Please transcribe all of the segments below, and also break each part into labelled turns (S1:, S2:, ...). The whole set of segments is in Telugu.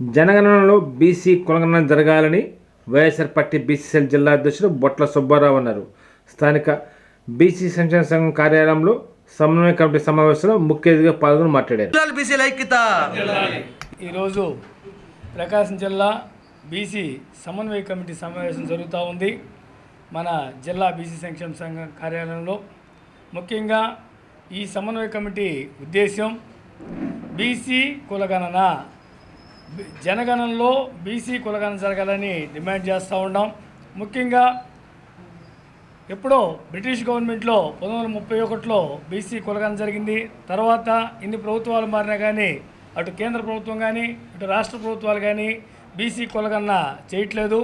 S1: జనగణనలో బీసీ కులగణన జరగాలని వైఎస్ఆర్ పార్టీ బీసీసీఎల్ జిల్లా అధ్యక్షుడు బొట్ల సుబ్బారావు అన్నారు. స్థానిక బీసీ సంక్షేమ సంఘం కార్యాలయంలో సమన్వయ కమిటీ సమావేశంలో ముఖ్య అతిథిగా పాల్గొని మాట్లాడారు.
S2: జిల్లాల బీసీల ఐక్యత.
S3: ఈరోజు ప్రకాశం జిల్లా బీసీ సమన్వయ కమిటీ సమావేశం జరుగుతూ ఉంది. మన జిల్లా బీసీ సంక్షేమ సంఘం కార్యాలయంలో. ముఖ్యంగా ఈ సమన్వయ కమిటీ ఉద్దేశం బీసీ కులగణన జనగణంలో బీసీ కులగణన జరగాలని డిమాండ్ చేస్తూ ఉన్నాం. ముఖ్యంగా ఎప్పుడో బ్రిటిష్ గవర్నమెంట్లో పంతొమ్మిది వందల ముప్పై ఒకటిలో బీసీ కులగణం జరిగింది. తర్వాత ఇన్ని ప్రభుత్వాలు మారినా కానీ అటు కేంద్ర ప్రభుత్వం కానీ ఇటు రాష్ట్ర ప్రభుత్వాలు కానీ బీసీ కులగణన చేయట్లేదు.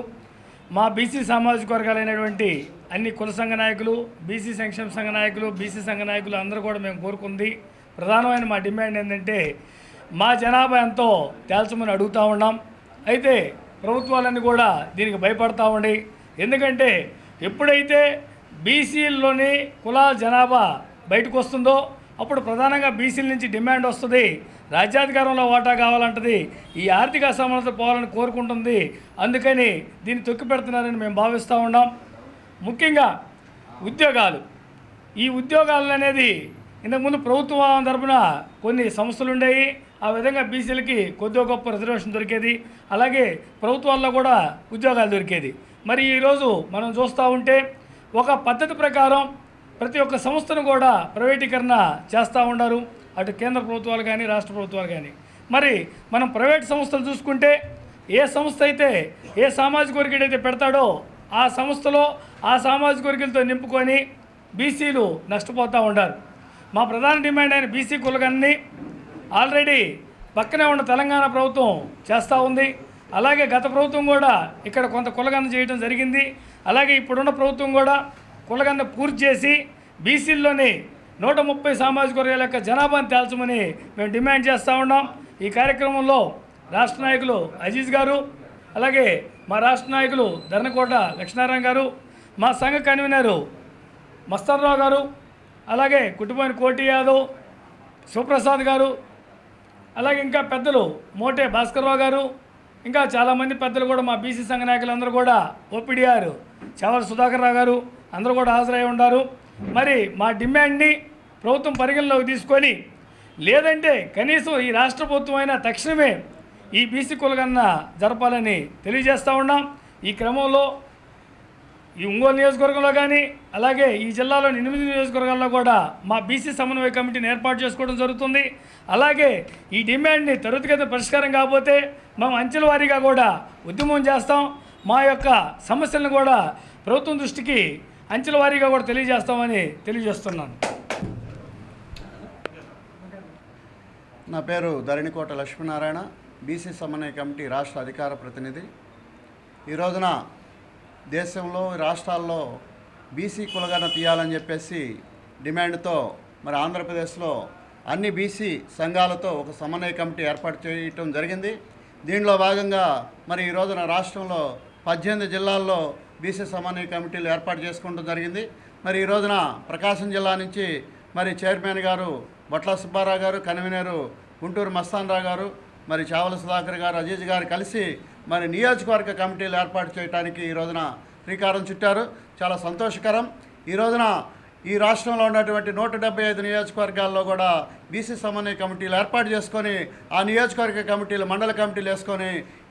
S3: మా బీసీ సామాజిక వర్గాలైనటువంటి అన్ని కుల సంఘ నాయకులు బీసీ సంక్షేమ సంఘ నాయకులు బీసీ సంఘ నాయకులు అందరూ కూడా మేము కోరుకుంది. ప్రధానమైన మా డిమాండ్ ఏంటంటే మా జనాభా ఎంతో తేల్చమని అడుగుతూ ఉన్నాం. అయితే ప్రభుత్వాలన్నీ కూడా దీనికి భయపడతా ఉండి ఎందుకంటే ఎప్పుడైతే బీసీల్లోని కులాల జనాభా బయటకు వస్తుందో అప్పుడు ప్రధానంగా బీసీల నుంచి డిమాండ్ వస్తుంది. రాజ్యాధికారంలో వాటా కావాలంటది. ఈ ఆర్థిక అసమానత పోవాలని కోరుకుంటుంది. అందుకని దీన్ని తొక్కి పెడుతున్నారని మేము భావిస్తూ ఉన్నాం. ముఖ్యంగా ఉద్యోగాలు. ఈ ఉద్యోగాలు అనేది ఇంతకుముందు ప్రభుత్వం తరపున కొన్ని సంస్థలు ఉండేవి. ఆ విధంగా బీసీలకి కొద్దిగా గొప్ప రిజర్వేషన్ దొరికేది. అలాగే ప్రభుత్వాల్లో కూడా ఉద్యోగాలు దొరికేది. మరి ఈరోజు మనం చూస్తూ ఉంటే ఒక పద్ధతి ప్రకారం ప్రతి ఒక్క సంస్థను కూడా ప్రైవేటీకరణ చేస్తూ ఉన్నారు అటు కేంద్ర ప్రభుత్వాలు కానీ రాష్ట్ర ప్రభుత్వాలు కానీ మరి మనం ప్రైవేట్ సంస్థలు చూసుకుంటే ఏ సంస్థ అయితే ఏ సామాజిక వర్గీయుడు పెడతాడో ఆ సంస్థలో ఆ సామాజిక వర్గీయులతో నింపుకొని బీసీలు నష్టపోతూ ఉంటారు మా ప్రధాన డిమాండ్ అయిన బీసీ కులగన్ని ఆల్రెడీ పక్కనే ఉన్న తెలంగాణ ప్రభుత్వం చేస్తూ ఉంది. అలాగే గత ప్రభుత్వం కూడా ఇక్కడ కొంత కులగన్న చేయడం జరిగింది. అలాగే ఇప్పుడున్న ప్రభుత్వం కూడా కులగన్న పూర్తి చేసి బీసీల్లోని నూట ముప్పై సామాజిక వర్గాల యొక్క జనాభాను తేల్చమని మేము డిమాండ్ చేస్తూ ఉన్నాం. ఈ కార్యక్రమంలో రాష్ట్ర నాయకులు అజీజ్ గారు అలాగే మా రాష్ట్ర నాయకులు ధర్నకోట లక్ష్మీనారాయణ గారు మా సంఘ కన్వీనరు మస్తర్రావు గారు అలాగే కుటుంబాని కోటి యాదవ్ సుప్రసాద్ గారు అలాగే ఇంకా పెద్దలు మోటే భాస్కర్రావు గారు ఇంకా చాలామంది పెద్దలు కూడా మా బీసీ సంఘ నాయకులు అందరూ కూడా ఓపీడీఆర్ చవర సుధాకర్ రావు గారు అందరూ కూడా హాజరై ఉన్నారు మరి మా డిమాండ్ని ప్రభుత్వం పరిగణలోకి తీసుకొని లేదంటే కనీసం ఈ రాష్ట్ర ప్రభుత్వం అయినా తక్షణమే ఈ బీసీ కులగన్న జరపాలని తెలియజేస్తూ ఉన్నాం. ఈ క్రమంలో ఈ ఒంగోలు నియోజకవర్గంలో కానీ అలాగే ఈ జిల్లాలోని ఎనిమిది నియోజకవర్గాల్లో కూడా మా బీసీ సమన్వయ కమిటీని ఏర్పాటు చేసుకోవడం జరుగుతుంది. అలాగే ఈ డిమాండ్ని త్వరితగతిన పరిష్కారం కాకపోతే మేము అంచెల వారీగా కూడా ఉద్యమం చేస్తాం. మా యొక్క సమస్యలను కూడా ప్రభుత్వం దృష్టికి అంచెల వారీగా కూడా తెలియజేస్తామని తెలియజేస్తున్నాను.
S4: నా పేరు ధరణికోట లక్ష్మీనారాయణ బీసీ సమన్వయ కమిటీ రాష్ట్ర అధికార ప్రతినిధి. ఈ రోజున దేశంలో రాష్ట్రాల్లో బీసీ కులగన తీయాలని చెప్పేసి డిమాండ్తో మరి ఆంధ్రప్రదేశ్లో అన్ని బీసీ సంఘాలతో ఒక సమన్వయ కమిటీ ఏర్పాటు చేయటం జరిగింది. దీనిలో భాగంగా మరి ఈ రోజున రాష్ట్రంలో పద్దెనిమిది జిల్లాల్లో బీసీ సమన్వయ కమిటీలు ఏర్పాటు చేసుకోవడం జరిగింది. మరి ఈ రోజున ప్రకాశం జిల్లా నుంచి మరి చైర్మన్ గారు బొట్ల సుబ్బారావు గారు కన్వీనరు గుంటూరు మస్తాన్ రావు గారు మరి చావల సుధాకర్ గారు అజీజ్ గారు కలిసి మరి నియోజకవర్గ కమిటీలు ఏర్పాటు చేయడానికి ఈ రోజున శ్రీకారం చుట్టారు. చాలా సంతోషకరం. ఈ రోజున ఈ రాష్ట్రంలో ఉన్నటువంటి నూట డెబ్బై ఐదు నియోజకవర్గాల్లో కూడా బీసీ సమన్వయ కమిటీలు ఏర్పాటు చేసుకొని ఆ నియోజకవర్గ కమిటీలు మండల కమిటీలు వేసుకొని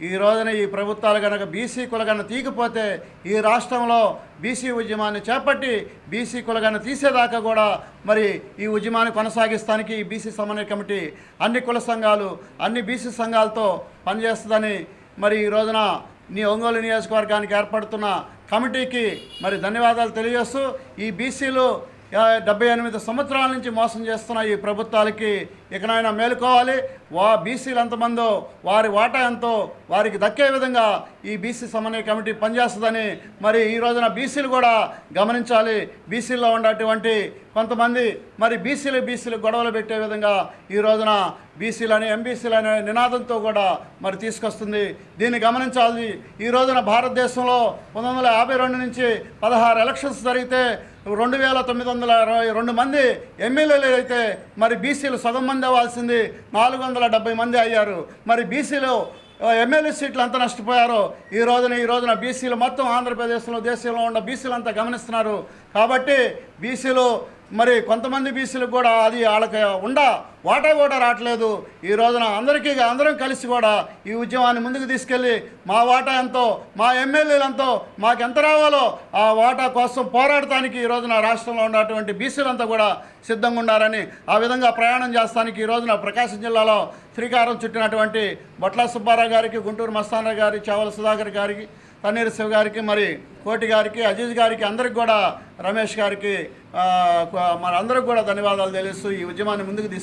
S4: ఈ రోజున ఈ ప్రభుత్వాలు కనుక బీసీ కులగన్న తీగిపోతే ఈ రాష్ట్రంలో బీసీ ఉద్యమాన్ని చేపట్టి బీసీ కులగన్న తీసేదాకా కూడా మరి ఈ ఉద్యమాన్ని కొనసాగిస్తానికి ఈ బీసీ సమన్వయ కమిటీ అన్ని కుల సంఘాలు అన్ని బీసీ సంఘాలతో పనిచేస్తుందని మరి ఈ రోజున నీ ఒంగోలు నియోజకవర్గానికి ఏర్పడుతున్న కమిటీకి మరి ధన్యవాదాలు తెలియజేస్తూ ఈ బీసీలు డెబ్బై ఎనిమిది సంవత్సరాల నుంచి మోసం చేస్తున్న ఈ ప్రభుత్వాలకి ఇకనైనా మేలుకోవాలి వా బీసీలు ఎంతమందో వారి వాటా ఎంతో వారికి దక్కే విధంగా ఈ బీసీ సమన్వయ కమిటీ పనిచేస్తుందని మరి ఈ రోజున బీసీలు కూడా గమనించాలి. బీసీల్లో ఉన్నటువంటి కొంతమంది మరి బీసీలు బీసీలు గొడవలు పెట్టే విధంగా ఈ రోజున బీసీలని ఎంబీసీలు అనే నినాదంతో కూడా మరి తీసుకొస్తుంది. దీన్ని గమనించాలి. ఈ రోజున భారతదేశంలో పంతొమ్మిది వందల యాభై రెండు నుంచి పదహారు ఎలక్షన్స్ జరిగితే రెండు వేల తొమ్మిది వందల ఇరవై రెండు మంది ఎమ్మెల్యేలు అయితే మరి బీసీలు సగం మంది అవ్వాల్సింది నాలుగు వందల డెబ్బై మంది అయ్యారు. మరి బీసీలు ఎమ్మెల్యే సీట్లు ఎంత నష్టపోయారో ఈ రోజున ఈ రోజున బీసీలు మొత్తం ఆంధ్రప్రదేశ్లో దేశంలో ఉన్న బీసీలు అంతా గమనిస్తున్నారు. కాబట్టి బీసీలు మరి కొంతమంది బీసీలకు కూడా అది వాళ్ళకి ఉండ వాటా కూడా రావట్లేదు. ఈ రోజున అందరికీ అందరం కలిసి కూడా ఈ ఉద్యమాన్ని ముందుకు తీసుకెళ్ళి మా వాటా ఎంతో మా ఎమ్మెల్యేలు ఎంతో మాకు ఎంత రావాలో ఆ వాటా కోసం పోరాడటానికి ఈ రోజున రాష్ట్రంలో ఉన్నటువంటి బీసీలంతా కూడా సిద్ధంగా ఉన్నారని ఆ విధంగా ప్రయాణం చేస్తానికి ఈ రోజున ప్రకాశం జిల్లాలో శ్రీకారం చుట్టినటువంటి బొట్ల సుబ్బారావు గారికి గుంటూరు మస్తానరావు గారి చావల సుధాకర్ గారికి తన్నీరు శివ గారికి మరి కోటి గారికి అజీజ్ గారికి అందరికి కూడా రమేష్ గారికి ఆ, మరి అందరికి కూడా ధన్యవాదాలు తెలుస్తూ ఈ ఉద్యమాన్ని ముందుకు తీసుకు